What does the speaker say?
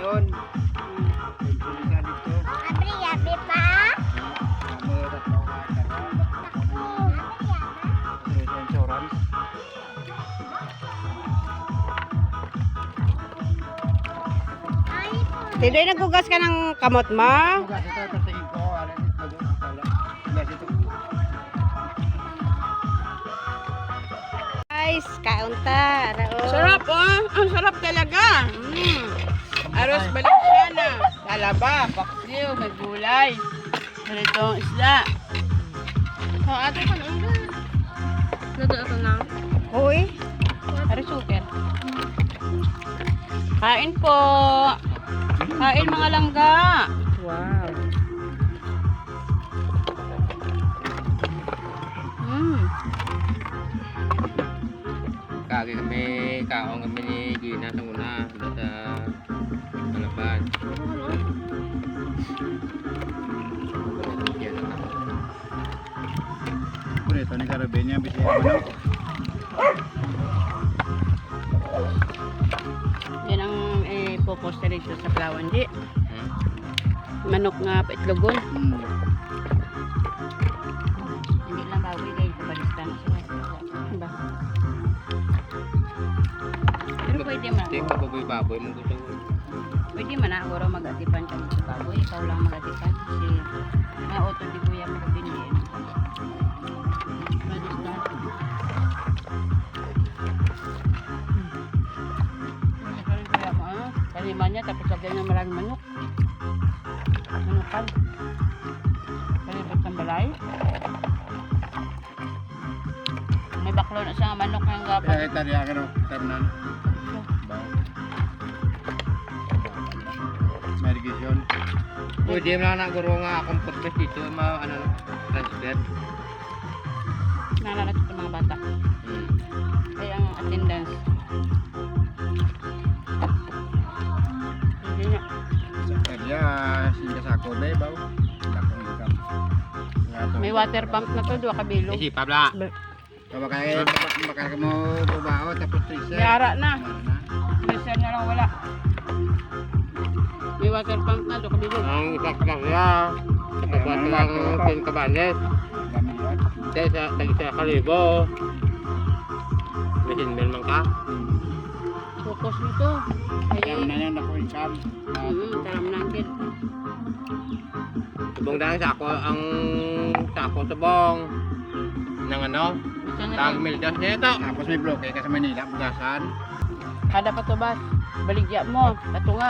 ngayon. Hindi naghugas ka ng kamot mo? Hugas ito, tatingin ko. Guys, kaunta. Sarap oh. Ang sarap talaga. Mm. Aros balinsana. Talaba, paksiw, may gulay. Ganitong isda. Oh, ate pa lang. Luto ito na. Uy. Aros suker. Kain po. Kain mga langga. Wow. Mm. Kagi kami, kaong kami ni Gina sa una, sa Malaban. Yan ang ako. Kung ito ni Carabenia, bisaya mo na. Yan ang eh, puposta rito sa Palawan. Di. Hmm? Manok nga paitlogon. Hmm. Hindi lang bawi dahil sa balistan sila. Diba? Pero pwede man. Hindi, baboy-baboy mo gusto. Pwede man ako mag-atipan ka sa baboy. Ikaw lang mag-atipan. Kasi mga auto di kuya mo ah. Kalima niya tapos lagyan niya maraming manok. Manukan. Kalibot ng balay. May baklo na siya manok ng gapang. Kaya ito riyan ka no, ternan. Baw. Pwede mo lang na guro nga akong podcast dito, ma ano, transfer. Naalala ko mga bata. Hmm. Kaya ang attendance. Hindi niya. Sa kanya, singa sa ako, bay, baw. Lakong income. Nga to. May water pump na to, dua kabilog. Isi, pabla. Kaya kaya baka mo bubao tapos tracer. May ara na. Na? Pressure na lang wala. Water pump na, dua kabilog. Ang isang kanya, nagbato lang 10 kabanes. Dami yan. Dahil sa tagi sa kalibo. May sinbel man ka. Focus nito. Kaya Ay, na yan ako income. mm, taram natin. Subong dahil sako, ang sako subong. Nang ano, lang. mildas niya ito. Tapos may bloke ka sa Manila, bugasan. Kada patubas. Baligya mo. Tatunga.